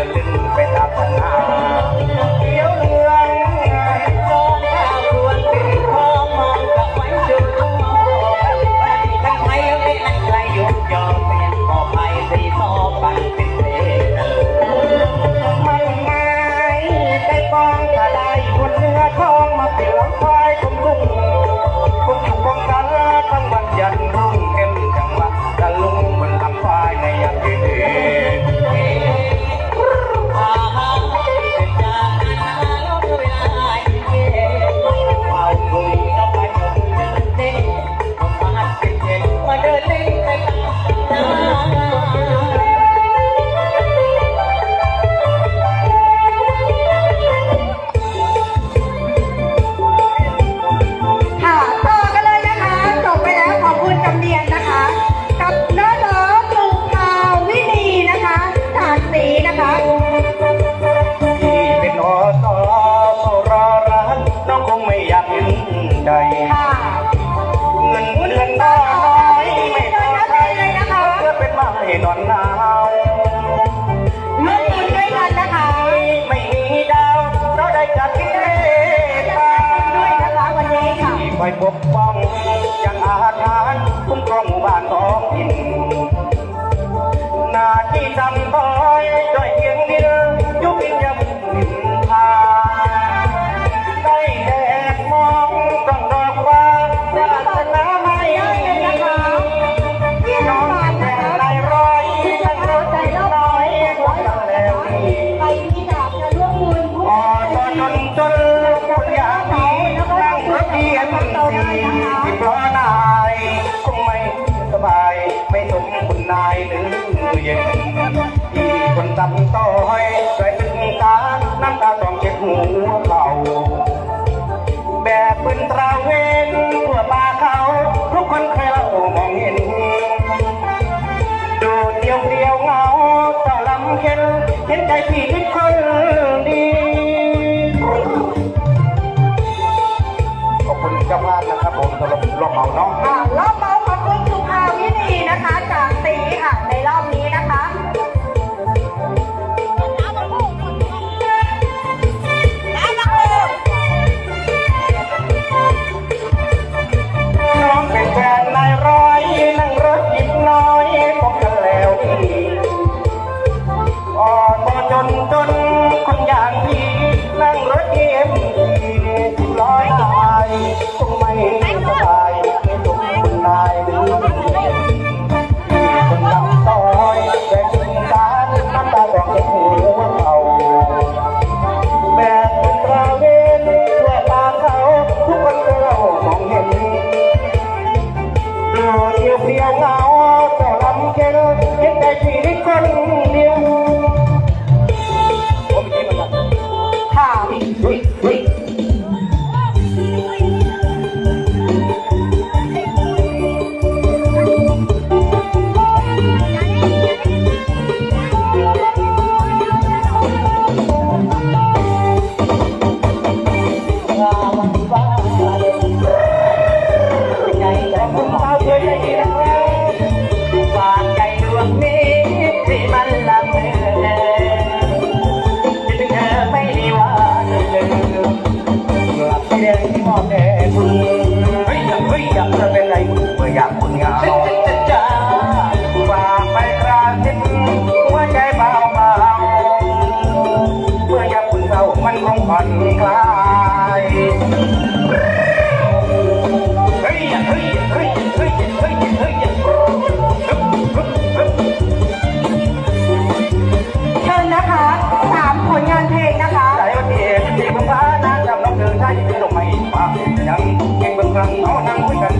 Gracias. ใด วเก่า แบบเป็นตระเวนทั่วปลาเขา ทุกคนเคยเล่ามองเห็นโดดเดียวเดียวเหงาเจ้ลำเข็นเห็นใจพี่ทุกคนดีขอบคุณเจ้าภาพนะครับผมสำหรับรอบเมาเนาะ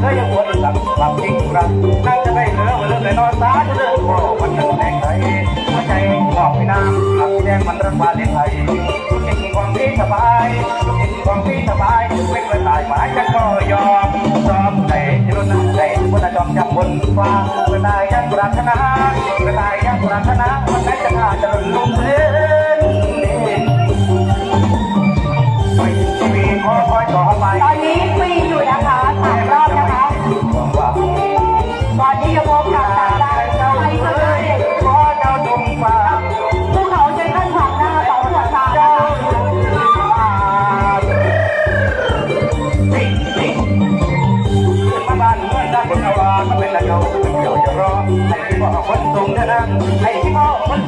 เธอยังควรลัหลับจริงรักน่าจะได้เหลือเวลนเลยนอนตาจะเดินโกรธวันนั้นแดงไทยหัวใจบอกไม่นานหลับแดงมันรักมาเลี้ยงไทยลูกเองมีความที่สบายลูกเองมีความที่สบายไม่เคยตายหมายจะก็ยอมยอมใจจะรุ่นใจคนจะจอมจับบนฟ้าเมื่อตายยังปรารถนาเมื่อตายยังปรารถนาวันนั้นจะฆ่าจะรุนลุก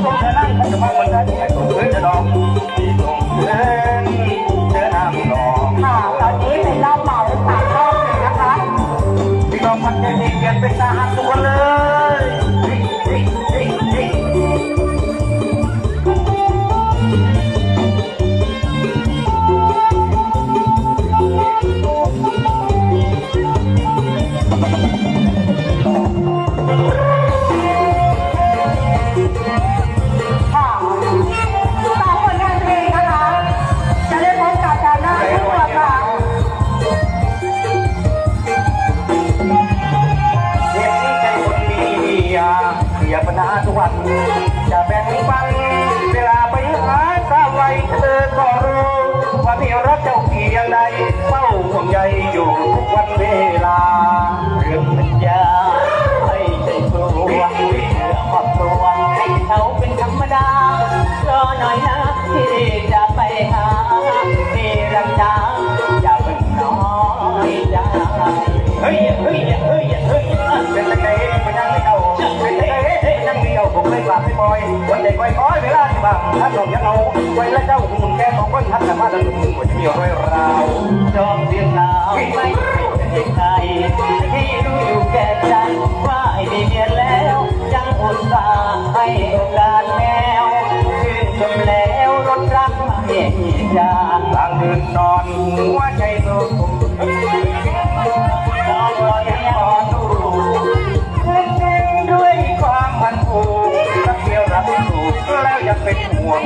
นางไอ้ที่พ่อมันส่งเธอน ทุกวันจะแบ่งปันเวลาไปหาสาวไว้เธอก็รู้ว่าพี่รักเจ้าเพียงใดเฝ้าห่วงใยอยู่ทุกวันเวลาเรื่องสัญญาให้ใจกลัวเรื่องความกลัวให้เขาเป็นธรรมดารอหน่อยนะาผมเลยกลับไปล่อยวันเด็กไว้คอยเวลาที่บางถ้าจบยังเอาไว้แล้วเจ้าคุณแกสองคนทักแต่มาดังมึงว่าจะมีรอยราวจอมเสียงหนาวไม่เป็นใครที่รู้อยู่แก่ใจว่าไอ้ดีเมียแล้วยังอุตส่าห์ให้โอกาสแมวชื่นชมแล้วรถรักมาเยียากลางดึกนอนหัวใจสุข ห่วง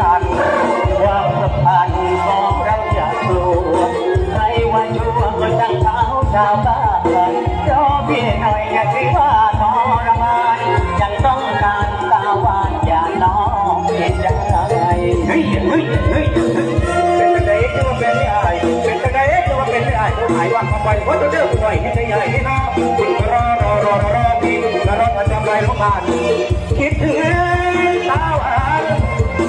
กันความสัมพันธ์ของเราอย่ากลัวใครว่าชั่วก็ช่างเท้าชาวบ้านรอพี่หน่อยอย่าคิดว่าทรมานยังต้องการสาวานอย่าน้องเห็นใจเฮ้ยเฮ้ยเฮ้ยเป็นจังได๋จะมาเป็นไม่ายเป็นจังได๋จะมาเป็นไม่อายผมหายว่าเข้าไปว่าจะเด้อผู้ใหญ่ให้ใจใหญ่ให้น้องคุณก็รอรอรอรอรอพี่นรกประจำไรของบ้านคิดถึงสาวหานฝึกแรงสาวเฮ้ยเฮ้ยเฮ้ยรอเสียงพี่น้องสองสองขวงได้แล้วเลยครับขอบคุณลาลายครับผมยังติดตามมาอยู่ยังติดตามมาอ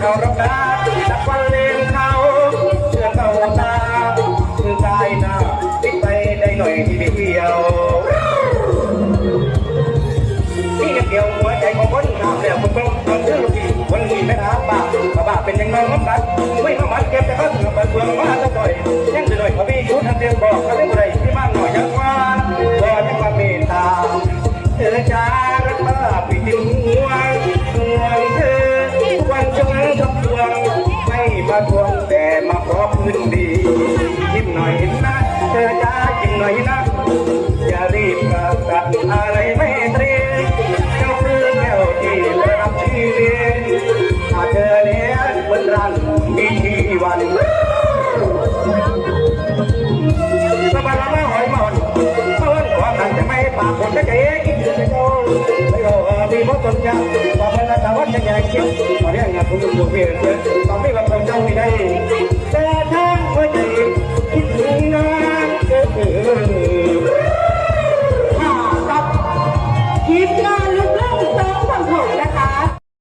เขารับได้สักวันเลืมเขาเชื่อเขาตาคือกายหน้าติดไปได้หน่อยทีเดียวนี่เดียวหัวใจของคนงามแล้วคนต้องต้องชื่อที่คนนี้ไม่ถามบ้าบ้าเป็นยังไงมันบัดไม่มามันเก็บแต่ก็ถึงบัดเบืองมาตะต่อยยังจะหน่อยพี่ชุดทำเตียงบอกเขาไม่ ไม่โอ้มีมดต้นยางว่าเป็นละ